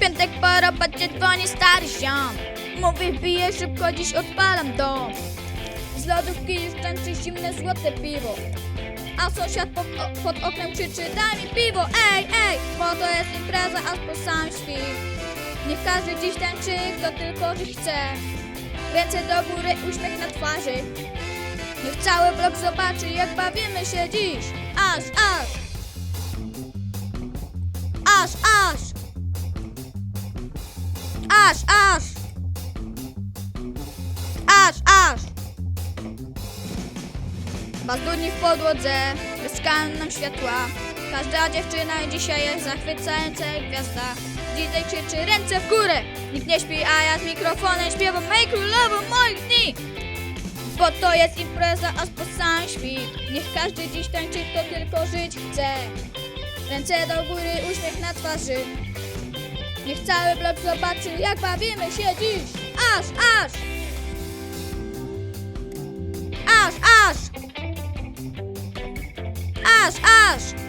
Piątek po robocie dzwoni stary ziom. Mówi piję szybko, dziś odpalam dom. Z lodówki już tańczy zimne złote piwo. A sąsiad pod, o- pod oknem krzyczy Daj mi piwo, ej, ej! Bo to jest impreza aż po sam świt Niech każdy dziś tańczy, kto tylko dziś chce. Ręce do góry, uśmiech na twarzy. Niech cały blok zobaczy, jak bawimy się dziś. Aż, aż! Aż, aż Aż, aż. Aż, aż. Bazdurni w podłodze Błyskają nam światła. Każda dziewczyna dzisiaj jest zachwycająca jak gwiazda. DJ krzyczy ręce w górę. Nikt nie śpi, a ja z mikrofonem śpiewam Mej królową moich dni. Bo to jest impreza aż po sam świt Niech każdy dziś tańczy, kto tylko żyć chce. Ręce do góry, uśmiech na twarzy Niech cały blok zobaczy, jak bawimy się dziś. Aż, aż! Aż, aż! Aż, aż